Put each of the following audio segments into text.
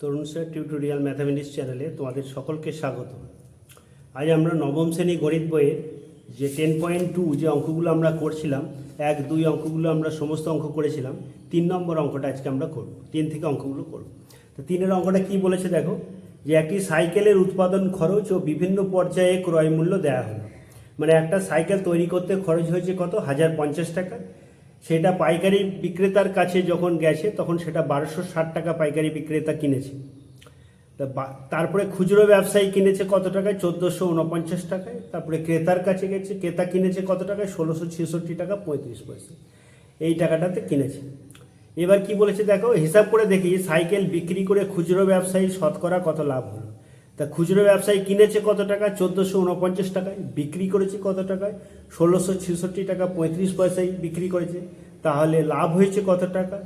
তরুণ sir tutorial mathematics চ্যানেলে তোমাদের সকলকে স্বাগত। আজ আমরা নবম শ্রেণি গণিত বইয়ের যে টেন পয়েন্ট টু যে অঙ্কগুলো আমরা করছিলাম, এক, দুই অঙ্কগুলো আমরা সমস্ত অঙ্ক করেছিলাম, তিন নম্বর অঙ্কটা আজকে আমরা করব, তিন থেকে অঙ্কগুলো করব। তো তিনের অঙ্কটা কি বলেছে দেখো, যে একটি সাইকেলের উৎপাদন খরচ ও বিভিন্ন পর্যায়ে ক্রয় মূল্য দেওয়া হলো। মানে একটা সাইকেল তৈরি করতে খরচ হয়েছে কত? হাজার পঞ্চাশ টাকা। সেটা পাইকারি বিক্রেতার কাছে যখন গেছে, তখন সেটা বারোশো ষাট টাকা পাইকারি বিক্রেতা কিনেছে। তারপরে খুচরো ব্যবসায়ী কিনেছে কত টাকায়? চোদ্দোশো উনপঞ্চাশ টাকায়। তারপরে ক্রেতার কাছে গেছে, ক্রেতা কিনেছে কত টাকায়? ষোলোশো ছেষট্টি টাকা, পঁয়ত্রিশ পয়সা। এই টাকাটাতে কিনেছে। এবার কি বলেছে দেখো, হিসাব করে দেখি, সাইকেল বিক্রি করে খুচরো ব্যবসায়ী শতকরা কত লাভ হলো? তা খুচরো ব্যবসায়ী কিনেছে কত টাকা চোদ্দোশো উনপঞ্চাশ টাকায়, বিক্রি করেছে কত টাকায়? ষোলোশো ছেষট্টি টাকা পঁয়ত্রিশ পয়সায় বিক্রি করেছে। তাহলে লাভ হয়েছে কত টাকা?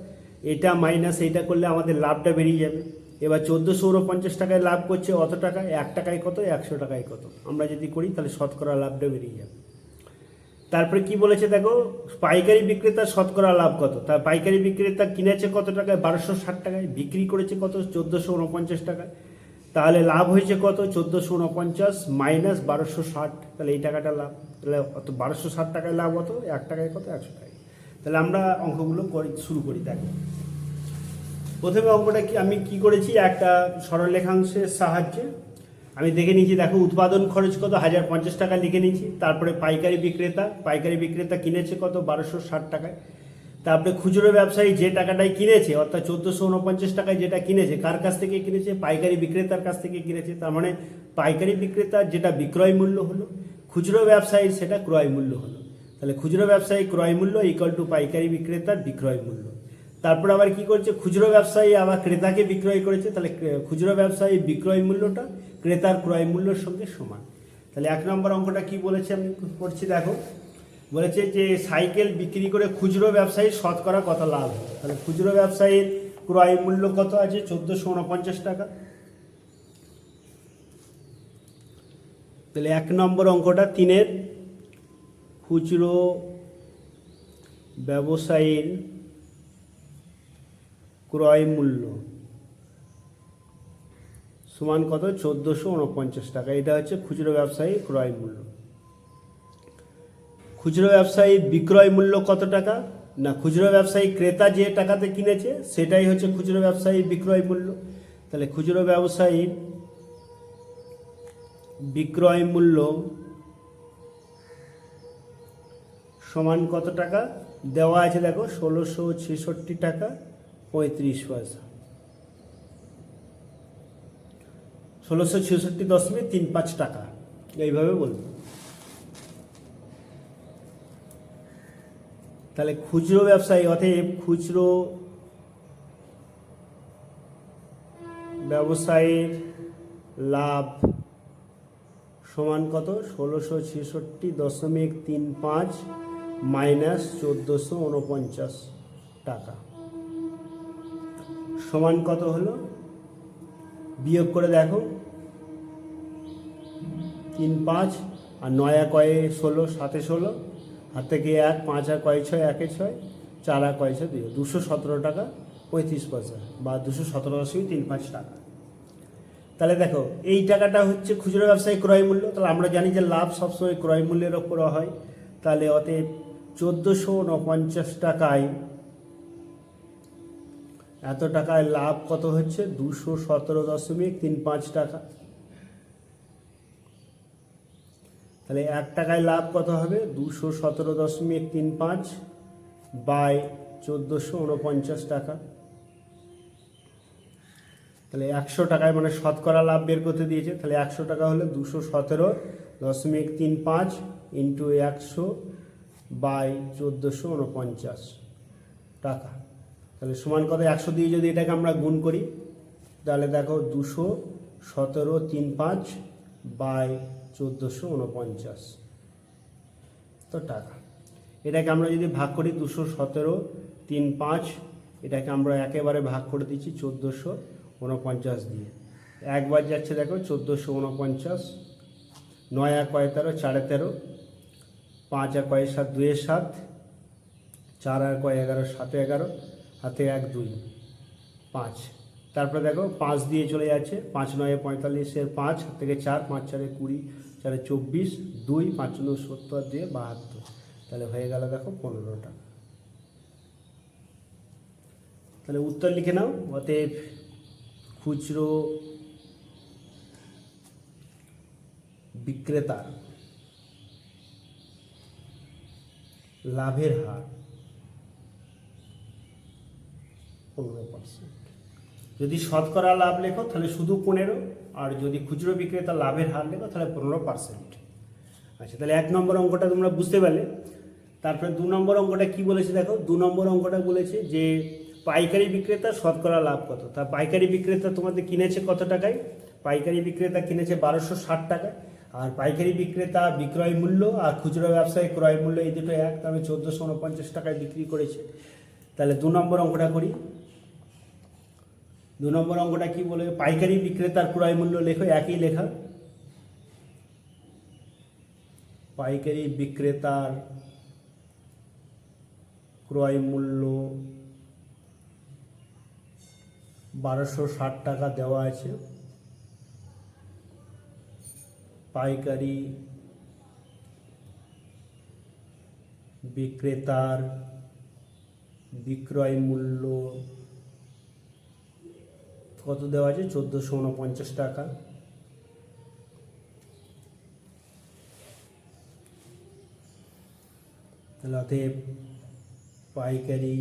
এটা মাইনাস এইটা করলে আমাদের লাভটা বেরিয়ে যাবে। এবার চোদ্দোশো উনপঞ্চাশ টাকায় লাভ করছে অত টাকায় এক টাকায় কত, একশো টাকায় কত? আমরা যদি করি, তাহলে শতকরা লাভটা বেরিয়ে যাবে। তারপরে কি বলেছে দেখো? পাইকারি বিক্রেতা শতকরা লাভ কত? তার পাইকারি বিক্রেতা কিনেছে কত টাকায়? বারোশো ষাট টাকায়, বিক্রি করেছে কত? চোদ্দোশো উনপঞ্চাশ টাকায়। তাহলে লাভ হয়েছে কত? চোদ্দোশো উনপঞ্চাশ মাইনাস বারোশো ষাট। তাহলে এই টাকাটা লাভ তাহলে অত বারোশো ষাট টাকায় লাভ কত এক টাকায় কত? একশো টাকায়। তাহলে আমরা অঙ্কগুলো করি শুরু করি, দেখো। প্রথমে অঙ্কটা কি আমি কি করেছি? একটা সরলরেখাংশের সাহায্যে আমি দেখে নিয়েছি, দেখো, উৎপাদন খরচ কত? হাজার পঞ্চাশ টাকা লিখে নিয়েছি। তারপরে পাইকারি বিক্রেতা পাইকারি বিক্রেতা কিনেছে কত? বারোশো ষাট টাকায়। তারপরে খুচরো ব্যবসায়ী যে টাকাটাই কিনেছে, অর্থাৎ চোদ্দোশো উনপঞ্চাশ টাকায় যেটা কিনেছে, কার কাছ থেকে কিনেছে? পাইকারি বিক্রেতার কাছ থেকে কিনেছে। তার মানে পাইকারি বিক্রেতার যেটা বিক্রয় মূল্য হলো, খুচরো ব্যবসায়ীর সেটা ক্রয় মূল্য হলো। তাহলে খুচরো ব্যবসায়ী ক্রয় মূল্য ইকুয়াল টু পাইকারি বিক্রেতার বিক্রয় মূল্য। তারপর আবার কি করছে? খুচরো ব্যবসায়ী আবার ক্রেতাকে বিক্রয় করেছে। তাহলে খুচরো ব্যবসায়ী বিক্রয় মূল্যটা ক্রেতার ক্রয় মূল্যের সঙ্গে সমান। তাহলে এক নম্বর অঙ্কটা কি বলেছে আমি করছি? দেখো বলেছে যে সাইকেল বিক্রি করে খুচরো ব্যবসায়ী শতকরা কত লাভ? তাহলে খুচরো ব্যবসায়ীর ক্রয় মূল্য কত আছে? চোদ্দোশো উনপঞ্চাশ টাকা। তাহলে এক নম্বর অঙ্কটা তিনের। খুচরো ব্যবসায়ীর ক্রয় মূল্য সমান কত? চোদ্দোশো উনপঞ্চাশ টাকা। এটা হচ্ছে খুচরো ব্যবসায়ী ক্রয় মূল্য। খুচরো ব্যবসায়ী বিক্রয় মূল্য কত টাকা? না, খুচরো ব্যবসায়ী ক্রেতা যে টাকাতে কিনেছে, সেটাই হচ্ছে খুচরো ব্যবসায়ী বিক্রয় মূল্য। তাহলে খুচরো ব্যবসায়ীর বিক্রয় মূল্য সমান কত টাকা? দেওয়া আছে দেখো, ষোলোশো ছেষট্টি টাকা, পঁয়ত্রিশ পয়সা। ষোলোশো ছেষট্টি দশমিক তিন পাঁচ টাকা, এইভাবে বলব। তাহলে খুচরো ব্যবসায়ী, অতএব খুচরো ব্যবসায়ীর লাভ সমান কত? ষোলোশো ছেষট্টি দশমিক তিন পাঁচ মাইনাস চোদ্দোশো উনপঞ্চাশ টাকা। সমান কত হলো? বিয়োগ করে দেখো। তিন পাঁচ আর নয়া কয়ে ষোলো, সাতে ষোলো। হাত থেকে এক, পাঁচ আর কয় ছয়, একে ছয়, চার আর কয় ছয়, দুই, দুশো সতেরো টাকা, পঁয়ত্রিশ পয়সা বা দুশো সতেরো দশমিক তিন পাঁচ টাকা। তাহলে দেখো, এই টাকাটা হচ্ছে খুচরো ব্যবসায়ী ক্রয় মূল্য। তাহলে আমরা জানি যে লাভ সবসময় ক্রয় মূল্যের ওপর হয়। তাহলে অতএব চোদ্দোশো উনপঞ্চাশ টাকায় এত টাকায় লাভ কত হচ্ছে? দুশো সতেরো দশমিক তিন পাঁচ টাকা। তাহলে এক টাকায় লাভ কত হবে? দুশো সতেরো দশমিক তিন পাঁচ বাই চোদ্দোশো উনপঞ্চাশ টাকা। তাহলে একশো টাকায় মানে শতকরা লাভ বের করতে দিয়েছে। তাহলে একশো টাকা হলে দুশো সতেরো দশমিক তিন পাঁচ ইন্টু একশো বাই চোদ্দোশো উনপঞ্চাশ টাকা। তাহলে সমান কত? একশো দিয়ে যদি এটাকে আমরা গুণ করি, তাহলে দেখো দুশো সতেরো তিন পাঁচ বাই চোদ্দোশো উনপঞ্চাশ তো টাকা। এটাকে আমরা যদি ভাগ করি দুশো সতেরো, তিন পাঁচ, এটাকে আমরা একেবারে ভাগ করে দিচ্ছি চোদ্দোশো উনপঞ্চাশ দিয়ে। একবার যাচ্ছে দেখো চোদ্দোশো উনপঞ্চাশ নয় এক কয় তেরো, চারে তেরো, পাঁচ এক কয় সাত দুয়ের সাত, চার আর কয় এগারো, সাতে এগারো, হাতে এক দুই, পাঁচ। তারপরে দেখো পাঁচ দিয়ে চলে যাচ্ছে, পাঁচ নয় পঁয়তাল্লিশের পাঁচ থেকে চার, পাঁচ চারে কুড়ি চারে চব্বিশ দুই পাঁচ সত্তর দিয়ে বাহাত্তর। তাহলে হয়ে গেল দেখো পনেরোটা। তাহলে উত্তর লিখে নাও, অতএব খুচরো বিক্রেতা লাভের হার পনেরো পার্সেন্ট যদি শতকরা লাভ লেখো, তাহলে শুধু পনেরো, আর যদি খুচরো বিক্রেতা লাভের হার লেখো, তাহলে পনেরো পার্সেন্ট আচ্ছা তাহলে এক নম্বর অঙ্কটা তোমরা বুঝতে পারলে। তারপরে দু নম্বর অঙ্কটা কি বলেছে দেখো? দু নম্বর অঙ্কটা বলেছে যে পাইকারি বিক্রেতা শতকরা লাভ কত? তা পাইকারি বিক্রেতা তোমাদের কিনেছে কত টাকায়? পাইকারি বিক্রেতা কিনেছে বারোশো ষাট টাকায়, আর পাইকারি বিক্রেতা বিক্রয় মূল্য আর খুচরো ব্যবসায়ী ক্রয় মূল্য এই দুটো এক, তাহলে চোদ্দোশো উনপঞ্চাশ টাকায় বিক্রি করেছে। তাহলে দু নম্বর অঙ্কটা করি। দু নম্বর অঙ্কটা কি বলে? পাইকারি বিক্রেতার ক্রয় মূল্য লেখো, একই লেখা। পাইকারি বিক্রেতার ক্রয় মূল্য বারোশো ষাট টাকা দেওয়া আছে। পাইকারি বিক্রেতার বিক্রয় মূল্য কত দেওয়া আছে? চোদ্দোশো উনপঞ্চাশ টাকা। তাহলে পাইকারি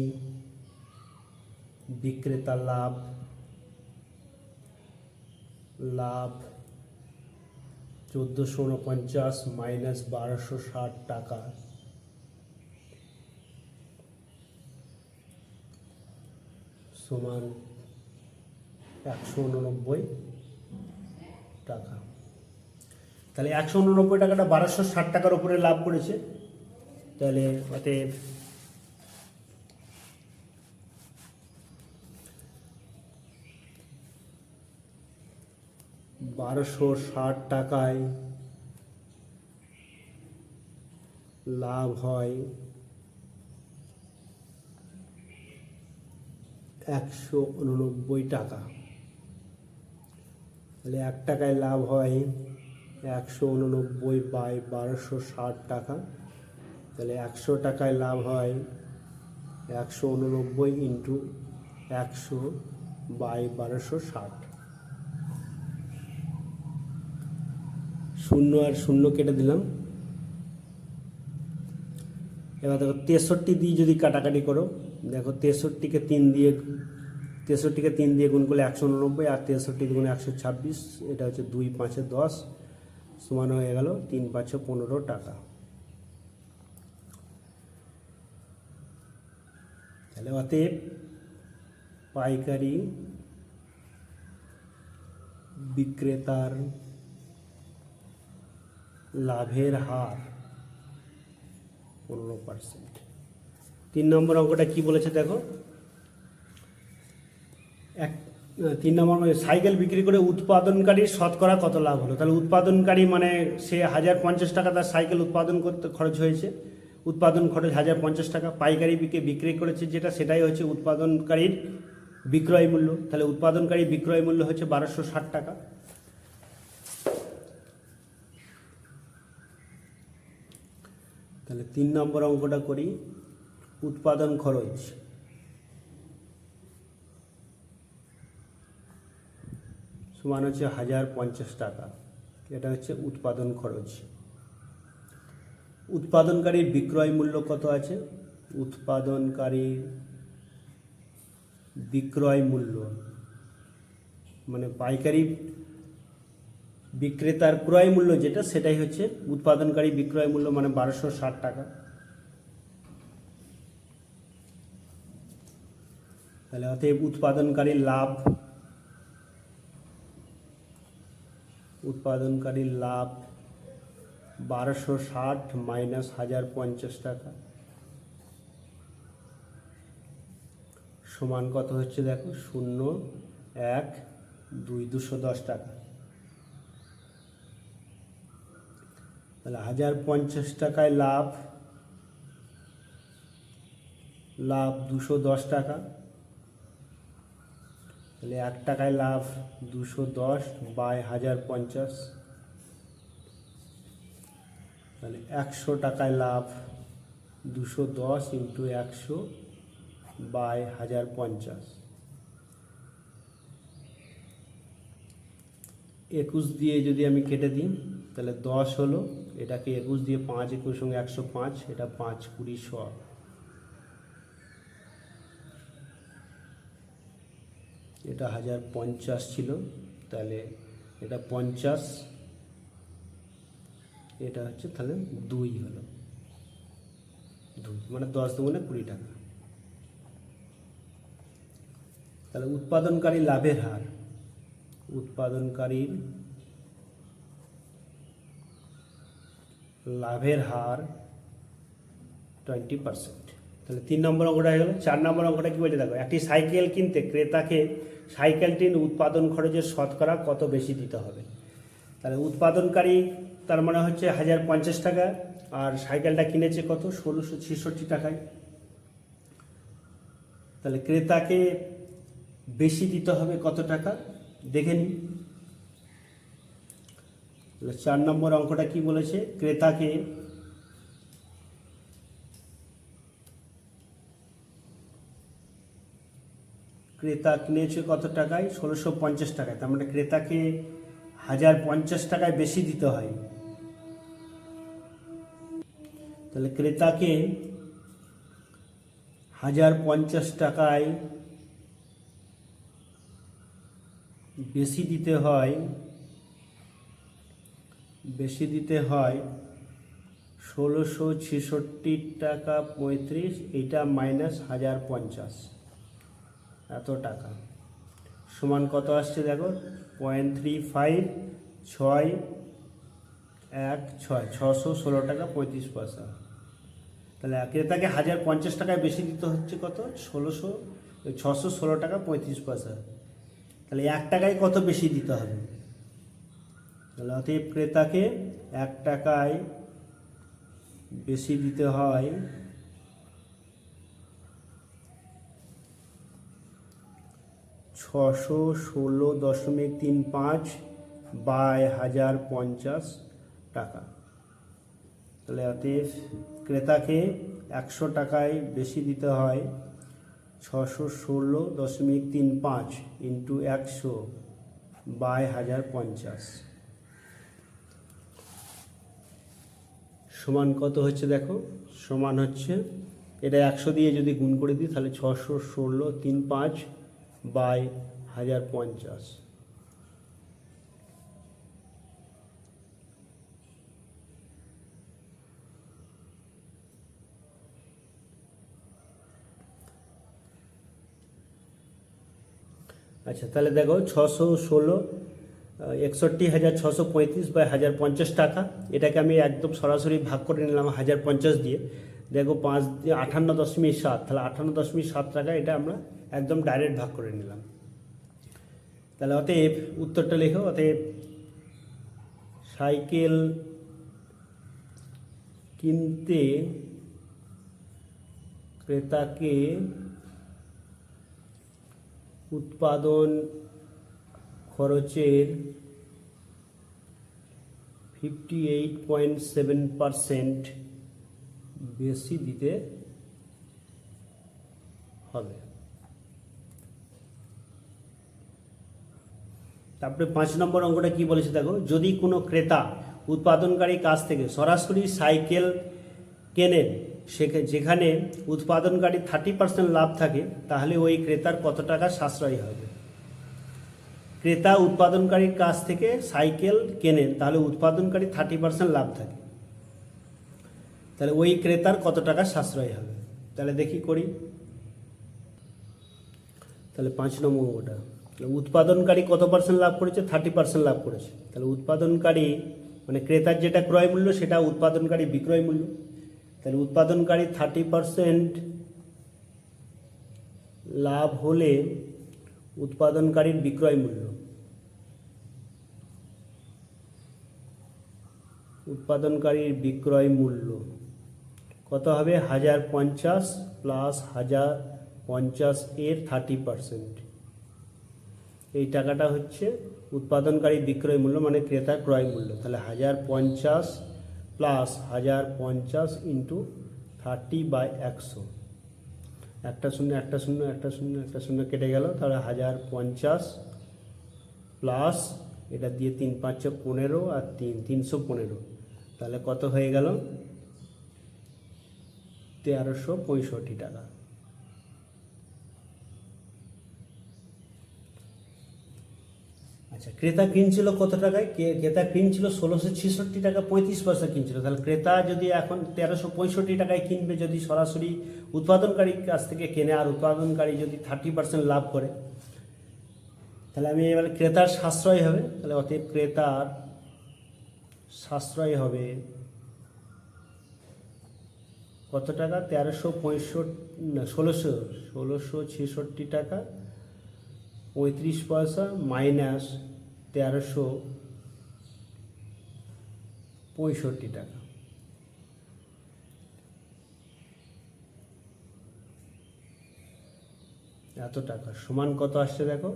বিক্রেতা লাভ লাভ চোদ্দোশো উনপঞ্চাশ মাইনাস বারোশো ষাট টাকা। সমান একশো উননব্বই টাকা। তাহলে একশো উননব্বই টাকাটা বারোশো ষাট টাকার উপরে লাভ করেছে। তাহলে অতএব বারোশো ষাট টাকায় লাভ হয় একশো উননব্বই টাকা। তাহলে এক টাকায় লাভ হয় একশো উননব্বই বাই বারোশো ষাট টাকা। তাহলে একশো টাকায় লাভ হয় একশো উননব্বই ইন্টু একশো বাই বারোশো ষাট। শূন্য আর শূন্য কেটে দিলাম। এবার দেখো তেষট্টি দিয়ে যদি কাটাকাটি করো, দেখো তেষট্টিকে তিন দিয়ে তেষট্টিকে তিন দিয়ে গুণ করলে একশো উননব্বই, আর তেষট্টি গুণ একশো ছাব্বিশ, এটা হচ্ছে দুই পাঁচে দশ, সমান হয়ে গেল তিন পাঁচে পনেরো টাকা। তাহলে অতএব পাইকারি বিক্রেতার লাভের হার পনেরো পার্সেন্ট। তিন নম্বর অঙ্কটা কি বলেছে দেখো? এক তিন নম্বর মানে সাইকেল বিক্রি করে উৎপাদনকারীর শতকরা কত লাভ হলো? তাহলে উৎপাদনকারী মানে সে হাজার পঞ্চাশ টাকা তার সাইকেল উৎপাদন করতে খরচ হয়েছে। উৎপাদন খরচ হাজার পঞ্চাশ টাকা পাইকারি বিকে বিক্রি করেছে যেটা, সেটাই হচ্ছে উৎপাদনকারীর বিক্রয় মূল্য। তাহলে উৎপাদনকারী বিক্রয় মূল্য হচ্ছে বারোশো ষাট টাকা। তাহলে তিন নম্বর অঙ্কটা করি। উৎপাদন খরচ। সমান হচ্ছে হাজার পঞ্চাশ টাকা। এটা হচ্ছে উৎপাদন খরচ। উৎপাদনকারীর বিক্রয় মূল্য কত আছে? উৎপাদনকারীর বিক্রয় মূল্য। মানে পাইকারি বিক্রেতার ক্রয় মূল্য যেটা, সেটাই হচ্ছে উৎপাদনকারী বিক্রয় মূল্য মানে বারোশো ষাট টাকা। তাহলে অতএব উৎপাদনকারীর লাভ উৎপাদনকারীর লাভ বারোশো ষাট মাইনাস হাজার পঞ্চাশ টাকা। সমান কত হচ্ছে দেখো? শূন্য, এক, দুই, দুশো দশ টাকা। তাহলে হাজার পঞ্চাশ টাকায় লাভ লাভ দুশো দশ টাকা। তাহলে এক টাকায় লাভ দুশো দশ বাই হাজার পঞ্চাশ। তাহলে একশো টাকায় লাভ দুশো দশ ইন্টু একশো বাই হাজার পঞ্চাশ। একুশ দিয়ে যদি আমি কেটে দিই, তাহলে দশ হলো। এটাকে একুশ দিয়ে পাঁচ একুশ সঙ্গে একশো পাঁচ, এটা পাঁচ কুড়ি শ এটা হাজার পঞ্চাশ ছিল, তাহলে এটা পঞ্চাশ, এটা হচ্ছে তাহলে দুই হলো। দুই মানে দশ দুগুণে কুড়ি টাকা। তাহলে উৎপাদনকারী লাভের হার, উৎপাদনকারীর লাভের হার টোয়েন্টি পার্সেন্ট তাহলে তিন নম্বর অঙ্কটা গেল চার নম্বর অঙ্কটা কী বলছে দেখো, একটি সাইকেল কিনতে ক্রেতাকে সাইকেলটির উৎপাদন খরচের শতকরা কত বেশি দিতে হবে? তাহলে উৎপাদনকারী তার মানে হচ্ছে হাজার পঞ্চাশ টাকা, আর সাইকেলটা কিনেছে কত? ষোলোশো ছেষট্টি টাকায়। তাহলে ক্রেতাকে বেশি দিতে হবে কত টাকা? দেখে তাহলে চার নম্বর অঙ্কটা কি বলেছে? ক্রেতাকে ক্রেতা কিনেছে কত টাকায়? ষোলোশো পঞ্চাশ টাকায়। তার মানে ক্রেতাকে হাজার পঞ্চাশ টাকায় বেশি দিতে হয়। তাহলে ক্রেতাকে হাজার পঞ্চাশ টাকায় বেশি দিতে হয়, বেশি দিতে হয় ষোলোশো ছেষট্টি টাকা পঁয়ত্রিশ, এটা মাইনাস হাজার পঞ্চাশ। এত টাকা। সমান কত আসছে দেখো? পয়েন্ট থ্রি ফাইভ ছয় এক ছয়, ছশো ষোলো টাকা পঁয়ত্রিশ পয়সা। তাহলে ক্রেতাকে হাজার পঞ্চাশ টাকায় বেশি দিতে হচ্ছে কত? ষোলোশো ছশো ষোলো টাকা পঁয়ত্রিশ পয়সা। তাহলে এক টাকায় কত বেশি দিতে হবে? তাহলে অতএব ক্রেতাকে এক টাকায় বেশি দিতে হয় ছশো ষোলো দশমিক তিন পাঁচ বাই হাজার পঞ্চাশ টাকা। তাহলে অতএব ক্রেতাকে একশো টাকায় বেশি দিতে হয় ছশো ষোলো দশমিক তিন পাঁচ ইন্টু একশো বাই হাজার পঞ্চাশ। সমান কত হচ্ছে দেখো? সমান হচ্ছে, এটা একশো দিয়ে যদি গুণ করে দিই তাহলে ছশো ষোলো তিন পাঁচ বাই হাজার পঞ্চাশ আচ্ছা তাহলে দেখো ছশো ষোলো একষট্টি হাজার ছশো পঁয়ত্রিশ বা হাজার পঞ্চাশ টাকা। এটাকে আমি একদম সরাসরি ভাগ করে নিলাম হাজার পঞ্চাশ দিয়ে। দেখো পাঁচ দিয়ে আটান্ন দশমিক সাত, তাহলে আটান্ন দশমিক সাত টাকা এটা আমরা একদম ডাইরেক্ট ভাগ করে নিলাম। তাহলে অতএব উত্তরটা লেখো, অতএব সাইকেল কিনতে ক্রেতাকে উৎপাদন খরচের fifty eight point seven percent বেশি দিতে হবে। তারপরে পাঁচ নম্বর অঙ্কটা কি বলেছে দেখো, যদি কোনো ক্রেতা উৎপাদনকারীর কাছ থেকে সরাসরি সাইকেল কেনেন যেখানে উৎপাদনকারী থার্টি পার্সেন্ট লাভ থাকে, তাহলে ওই ক্রেতার কত টাকা সাশ্রয় হবে? ক্রেতা উৎপাদনকারীর কাছ থেকে সাইকেল কেনেন তাহলে উৎপাদনকারী থার্টি পার্সেন্ট লাভ থাকে। তাহলে ওই ক্রেতার কত টাকা সাশ্রয় হবে? তাহলে দেখি করি। তাহলে পাঁচ নম্বর ওটা। উৎপাদনকারী কত পার্সেন্ট লাভ করেছে? থার্টি পার্সেন্ট লাভ করেছে। তাহলে উৎপাদনকারী মানে ক্রেতার যেটা ক্রয় মূল্য, সেটা উৎপাদনকারী বিক্রয় মূল্য। তাহলে উৎপাদনকারী থার্টি পার্সেন্ট লাভ হলে উৎপাদনকারীর বিক্রয় মূল্য। উৎপাদনকারীর বিক্রয় মূল্য। কত হবে? হাজার পঞ্চাশ প্লাস হাজার পঞ্চাশ এর থার্টি পার্সেন্ট এই টাকাটা হচ্ছে উৎপাদনকারী বিক্রয় মূল্য মানে ক্রেতা ক্রয় মূল্য। তাহলে হাজার পঞ্চাশ প্লাস হাজার পঞ্চাশ ইন্টু থার্টি বাই একশো। একটা শূন্য একটা শূন্য একটা শূন্য একটা শূন্য কেটে গেল, তাহলে হাজার পঞ্চাশ প্লাস এটা দিয়ে তিন পাঁচশো পনেরো আর তিন, তিনশো পনেরো। তাহলে কত হয়ে গেল? তেরোশো পঁয়ষট্টি টাকা। আচ্ছা ক্রেতা কিনছিল কত টাকায়? ক্রেতা কিনছিল ষোলোশো ছেষট্টি টাকা, পঁয়ত্রিশ পয়সা কিনছিল। তাহলে ক্রেতা যদি এখন তেরোশো পঁয়ষট্টি টাকায় কিনবে, যদি সরাসরি উৎপাদনকারীর কাছ থেকে কেনে আর উৎপাদনকারী যদি থার্টি পার্সেন্ট লাভ করে, তাহলে আমি এবারে ক্রেতার সাশ্রয় হবে। তাহলে অতএব ক্রেতার সাশ্রয় হবে কত টাকা? তেরোশো পঁয়ষট্টি, না, ষোলোশো ষোলোশো ছেষট্টি টাকা। পঁয়ত্রিশ পয়সা মাইনাস তেরোশো পঁয়ষট্টি টাকা। এত টাকা। সমান কত আসছে দেখো?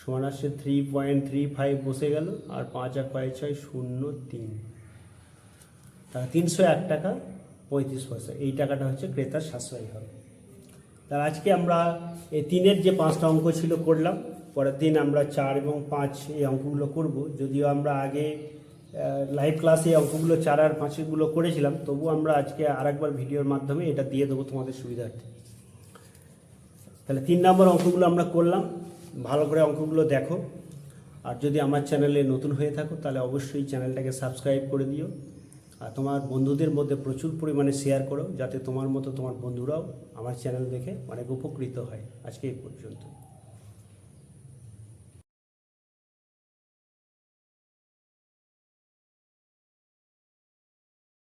সমান আসছে থ্রি পয়েন্ট থ্রি ফাইভ বসে গেল আর পাঁচ আর পাঁচ ছয় শূন্য তিন। তাহলে তিনশো এক টাকা। পঁয়ত্রিশ পয়সা। এই টাকাটা হচ্ছে ক্রেতার সাশ্রয়ী হবে। তার আজকে আমরা এই তিনের যে পাঁচটা অঙ্ক ছিল করলাম, পরের দিন আমরা চার এবং পাঁচ এই অঙ্কগুলো করব। যদিও আমরা আগে লাইভ ক্লাসে অঙ্কগুলো চার আর পাঁচগুলো করেছিলাম, তবু আমরা আজকে আরেকবার ভিডিওর মাধ্যমে এটা দিয়ে দেবো তোমাদের সুবিধার্থে। তাহলে তিন নম্বর অঙ্কগুলো আমরা করলাম। ভালো করে অঙ্কগুলো দেখো। আর যদি আমার চ্যানেলে নতুন হয়ে থাকো, তাহলে অবশ্যই চ্যানেলটাকে সাবস্ক্রাইব করে দিও। আর তোমার বন্ধুদের মধ্যে প্রচুর পরিমাণে শেয়ার করো, যাতে তোমার মতো তোমার বন্ধুরাও আমার চ্যানেল দেখে অনেক উপকৃত হয়। আজকে এই পর্যন্ত।